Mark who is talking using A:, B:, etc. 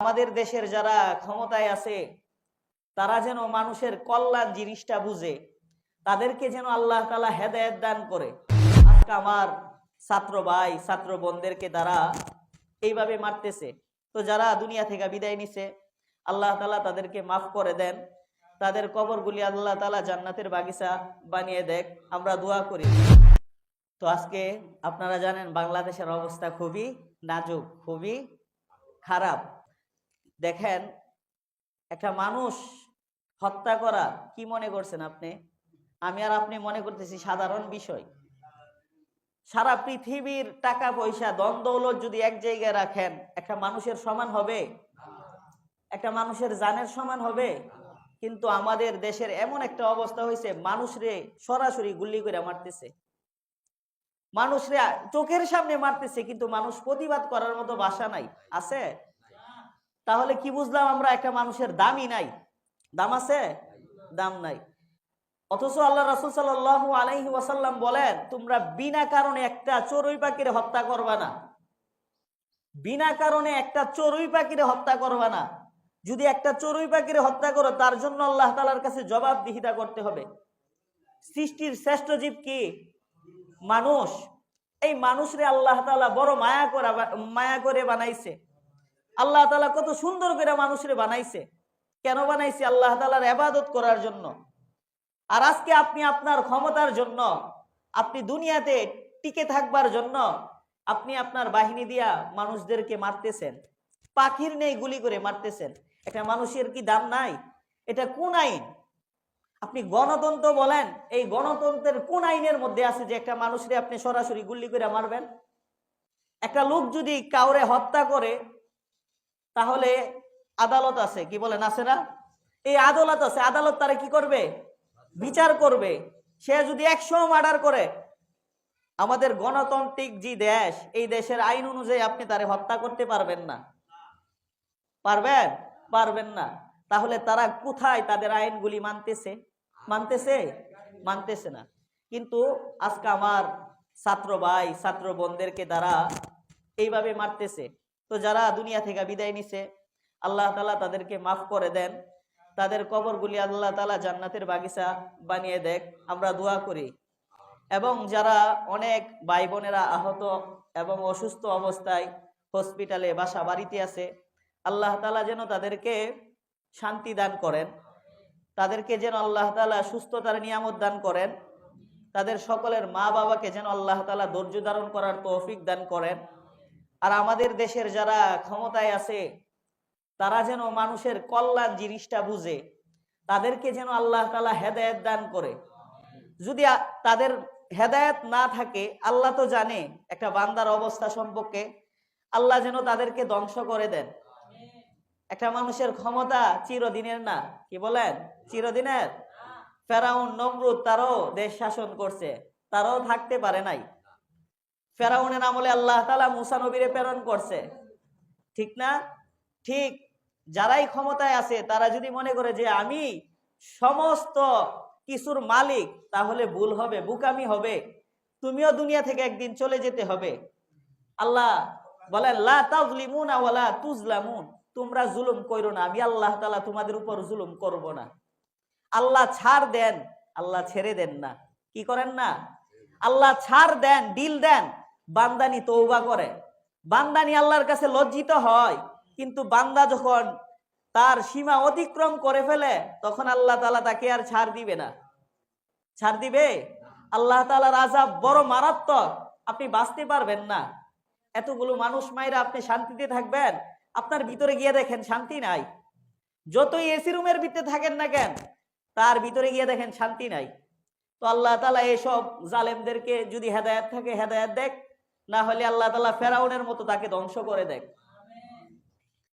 A: আমাদের দেশের যারা ক্ষমতায় আছে, তারা যেন মানুষের কল্যাণ জিনিসটা বুঝে, তাদেরকে যেন আল্লাহ তালা হেদায়ত দান করে। আজকে আমার ছাত্র ভাই, ছাত্র বোনদেরকে তারা এইভাবে মারতেছে। তো যারা দুনিয়া থেকে বিদায় নিছে, আল্লাহ তালা তাদেরকে মাফ করে দেন। তাদের কবরগুলি আল্লাহ তালা জান্নাতের বাগিচা বানিয়ে দেখ, আমরা দোয়া করি। তো আজকে আপনারা জানেন, বাংলাদেশের অবস্থা খুবই নাজুক, খুবই খারাপ। দেখেন, একটা মানুষ হত্যা করা কি মনে করছেন আপনি? আমি আর আপনি মনে করতেছি সাধারণ বিষয়। সারা পৃথিবীর টাকা পয়সা দন যদি এক জায়গায় রাখেন, একটা মানুষের সমান হবে? একটা মানুষের জানের সমান হবে? কিন্তু আমাদের দেশের এমন একটা অবস্থা হয়েছে মানুষরে সরাসরি গুল্লি করে মারতেছে। মানুষরে চোখের সামনে মারতেছে, কিন্তু মানুষ প্রতিবাদ করার মতো বাসা নাই। আছে? তাহলে কি বুঝলাম আমরা একটা মানুষের দামই নাই? দাম আছে? দাম নাই। অথচ আল্লাহ রাসুল সাল্লাহ আলাইহি ওয়াসাল্লাম বলেন, তোমরা বিনা কারণে একটা চড়ুই পাখির হত্যা করবা না। বিনা কারণে একটা চড়ুই পাখিরে হত্যা করবা না। যদি একটা চড়ুই পাখিরে হত্যা করো, তার জন্য আল্লাহ তালার কাছে জবাবদিহিতা করতে হবে। সৃষ্টির শ্রেষ্ঠ জীব কি? মানুষ। এই মানুষরে আল্লাহ তালা বড় মায়া করা মায়া করে বানাইছে। আল্লাহ তালা কত সুন্দর করে মানুষরে বানাইছে। কেন বানাইছে? আল্লাহ তালার এবাদত করার জন্য। আর আজকে আপনি আপনার ক্ষমতার জন্য, আপনি দুনিয়াতে টিকে থাকবার জন্য আপনি আপনার বাহিনী দিয়া মানুষদেরকে মারতেছেন। পাখির নেই গুলি করে মারতেছেন। একটা মানুষের কি দাম নাই? এটা কোন আইন? আপনি গণতন্ত্র বলেন, এই গণতন্ত্রের কোন আইনের মধ্যে আছে যে একটা মানুষরে আপনি সরাসরি গুলি করে মারবেন? একটা লোক যদি কাউরে হত্যা করে তাহলে আদালত আছে, কি বলেন, আছে না? এই আদালত আছে, আদালত তারা কি করবে? বিচার করবে। সে যদি একশো মার্ডার করে, আমাদের গণতান্ত্রিক যে দেশ, এই দেশের আইন অনুযায়ী আপনি তারে হত্যা করতে পারবেন না। পারবেন? পারবেন না। তাহলে তারা কোথায় তাদের আইনগুলি মানতেছে? মানতেছে? মানতেছে না। কিন্তু আজকে আমার ছাত্র ভাই, ছাত্র বোনদেরকে তারা এইভাবে মারতেছে। তো যারা দুনিয়া থেকে বিদায় নিছে, আল্লাহ তালা তাদেরকে মাফ করে দেন। তাদের কবরগুলি আল্লাহ তালা জান্নাতের বাগিচা বানিয়ে দেখ, আমরা দোয়া করি। এবং যারা অনেক ভাই বোনেরা আহত এবং অসুস্থ অবস্থায় হসপিটালে বাসা বাড়িতে আছে, আল্লাহ তালা যেন তাদেরকে শান্তি দান করেন। তাদেরকে যেন আল্লাহ তালা সুস্থতার নিয়ামত দান করেন। তাদের সকলের মা বাবাকে যেন আল্লাহ তালা ধৈর্য ধারণ করার তৌফিক দান করেন। আর আমাদের দেশের যারা ক্ষমতায় আছে, তারা যেন মানুষের কল্যাণ জিনিসটা বুঝে, তাদেরকে যেন আল্লাহ তালা হেদায়ত দান করে। যদি তাদের হেদায়ত না থাকে, আল্লাহ তো জানে একটা বান্দার অবস্থা সম্পর্কে, আল্লাহ যেন তাদেরকে ধ্বংস করে দেন। একটা মানুষের ক্ষমতা চিরদিনের না, কি বলেন? চিরদিনের? ফেরাউন, নমরুদ তারও দেশ শাসন করছে, তারাও থাকতে পারে নাই। ফেরাউনের আমলে আল্লাহ তালা মুসা নবীরে প্রেরণ করছে। ঠিক না? ঠিক। যারাই ক্ষমতায় আছে, তারা যদি মনে করে যে আমি সমস্ত কিছুর মালিক, তাহলে ভুল হবে, বুকামি হবে। তুমিও দুনিয়া থেকে একদিন চলে যেতে হবে। আল্লাহ বলেন, লা তাজলিমুন তুজলামুন তোমরা জুলুম করো না। আমি আল্লাহ তালা তোমাদের উপর জুলুম করব না। আল্লাহ ছাড় দেন, আল্লাহ ছেড়ে দেন না। কি করেন না? আল্লাহ ছাড় দেন, ডিল দেন। বান্দানি তৌবা করে। বান্দানি আল্লাহর কাছে লজ্জিত হয়, কিন্তু বান্দা যখন তার সীমা অতিক্রম করে ফেলে, তখন আল্লাহ তালা তাকে আর ছাড় দিবে না। ছাড় দিবে? আল্লাহ তালার আজাব বড় মারাত্মক, আপনি বাঁচতে পারবেন না। এতগুলো মানুষ মায়েরা আপনি শান্তিতে থাকবেন, আপনার ভিতরে গিয়ে দেখেন শান্তি নাই। যতই এসি রুমের ভিতরে থাকেন না কেন, তার ভিতরে গিয়ে দেখেন শান্তি নাই। তো আল্লাহ তালা এসব জালেমদেরকে যদি হেদায়াত থাকে, হেদায়াত দেখ না হলে আল্লাহ তালা ফেরাউনের মতো তাকে ধ্বংস করে দেখ